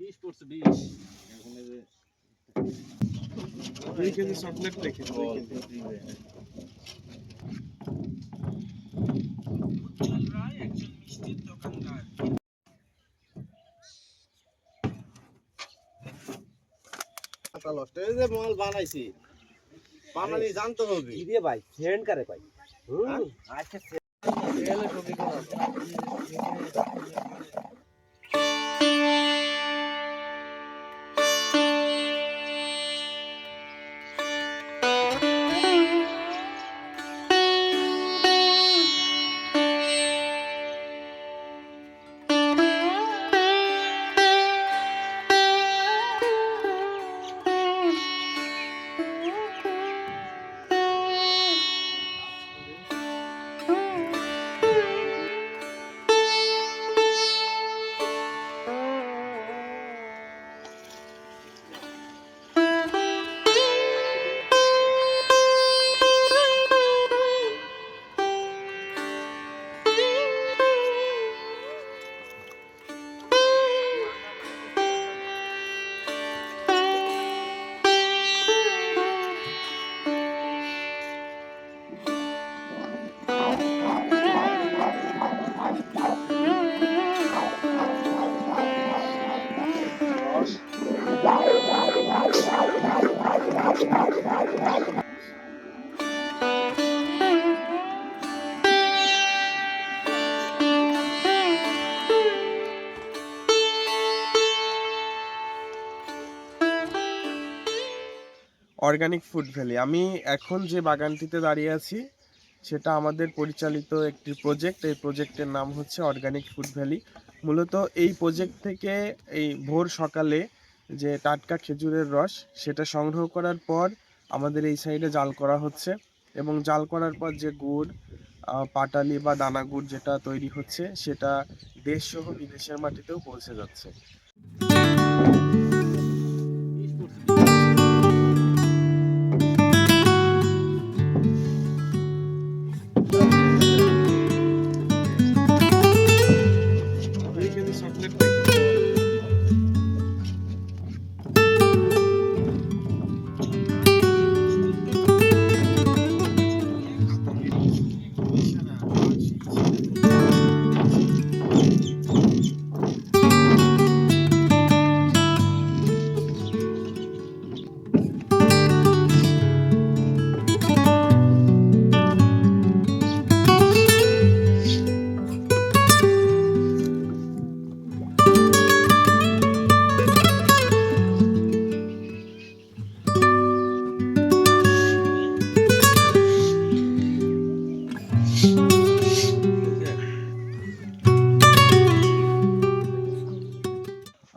বিশ পড়ছে বিশ মাল বানাইছি। বানানি জানতে হবে। দিয়ে ভাই ফ্রেন্ড কারে ভাই আচ্ছা অর্গানিক ফুড ভ্যালি আমি এখন যে বাগানটিতে দাঁড়িয়ে আছি, সেটা আমাদের পরিচালিত একটি প্রজেক্ট এই প্রজেক্টের নাম হচ্ছে অর্গানিক ফুড ভ্যালি মূলত এই প্রজেক্ট থেকে এই ভোর সকালে যে টাটকা খেজুরের রস, সেটা সংগ্রহ করার পর আমাদের এই সাইডে জাল করা হচ্ছে এবং জাল করার পর যে গুড় পাটালি বা দানা গুড় যেটা তৈরি হচ্ছে, সেটা দেশসহ বিদেশের মাটিতেও পৌঁছে যাচ্ছে।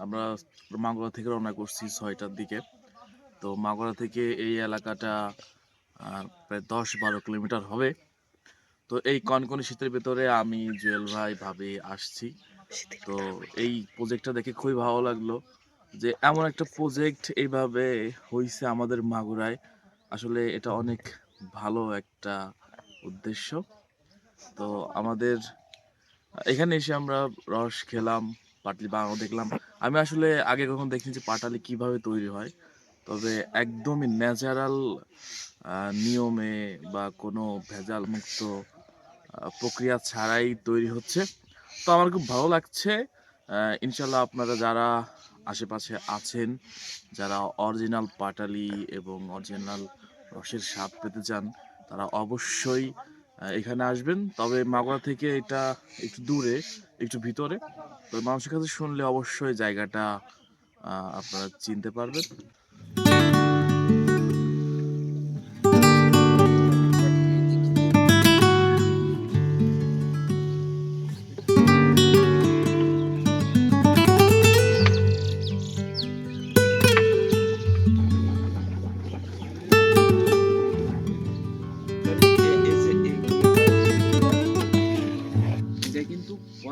আমরা মাগুরা থেকে রওনা করছি ছয়টার দিকে। তো মাগুরা থেকে এই এলাকাটা প্রায় দশ বারো কিলোমিটার হবে। তো এই কনকনে শীতের ভেতরে আমি জুয়েল ভাই, ভাবে আসছি। তো এই প্রজেক্টটা দেখে খুবই ভালো লাগল যে এমন একটা প্রজেক্ট এইভাবে হয়েছে আমাদের মাগুরায়। আসলে এটা অনেক ভালো একটা উদ্দেশ্য। তো আমাদের, এখানে এসে আমরা রস খেলাম, পাটলি বানানো দেখলাম। আমি আসলে আগে কখন দেখিনি যে পাটালি কীভাবে তৈরি হয়, তবে একদমই ন্যাচারাল নিয়মে বা কোনো ভেজাল মুক্ত প্রক্রিয়া ছাড়াই তৈরি হচ্ছে। তো আমার খুব ভালো লাগছে ইনশাল্লাহ আপনারা যারা আশেপাশে আছেন, যারা অরিজিনাল পাটালি এবং অরিজিনাল রসের স্বাদ পেতে চান, তারা অবশ্যই এখানে আসবেন। তবে মাগুরা থেকে এটা একটু দূরে, একটু ভিতরে। তো মানুষের কাছে শুনলে অবশ্যই জায়গাটা আপনারা চিনতে পারবেন।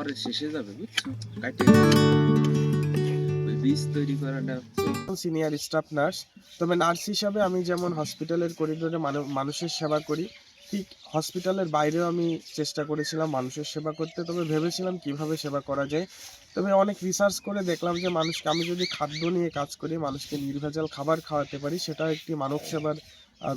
পরে শেষে যাবে, বুঝছ? কাটে। সিনিয়র স্টাফ নার্স তবে নার্স হিসাবে আমি যেমন হসপিটালের করিডোরে মানুষের সেবা করি, ঠিক হসপিটালের বাইরেও আমি চেষ্টা করেছিলাম মানুষের সেবা করতে, তবে ভেবেছিলাম কীভাবে সেবা করা যায়। তবে অনেক রিসার্চ করে দেখলাম যে মানুষকে আমি যদি খাদ্য নিয়ে কাজ করি, মানুষকে নির্ভেজাল খাবার খাওয়াতে পারি সেটা একটি মানব সেবার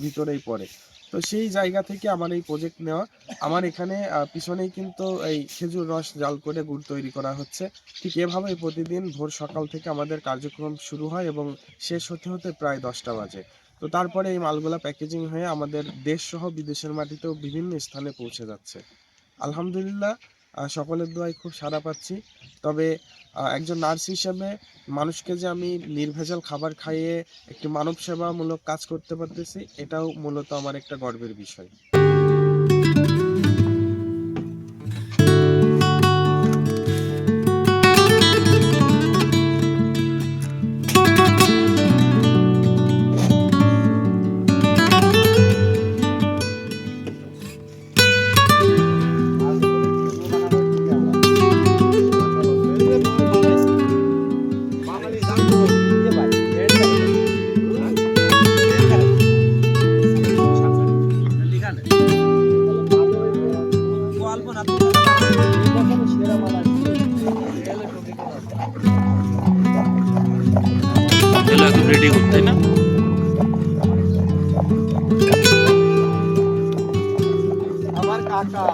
ভিতরেই পড়ে। তো সেই জায়গা থেকে আমার এই প্রজেক্ট নেওয়া। আমার এখানে পিছনেই কিন্তু এই খেজুর রস জাল করে গুড় তৈরি করা হচ্ছে। ঠিক এভাবেই প্রতিদিন ভোর সকাল থেকে আমাদের কার্যক্রম শুরু হয় এবং শেষ হতে হতে প্রায় দশটা বাজে। তো তারপরে এই মালগুলা প্যাকেজিং হয়ে আমাদের দেশ সহ বিদেশের মাটিতেও বিভিন্ন স্থানে পৌঁছে যাচ্ছে। আলহামদুলিল্লাহ সকলের দোয়ায় খুব সাড়া পাচ্ছি। তবে একজন নার্স হিসাবে মানুষকে যে আমি নির্ভেজাল খাবার খাইয়ে একটি মানব সেবামূলক কাজ করতে পারতেছি, এটাও মূলত আমার একটা গর্বের বিষয়। রেডি করতে না? আমার কাকা।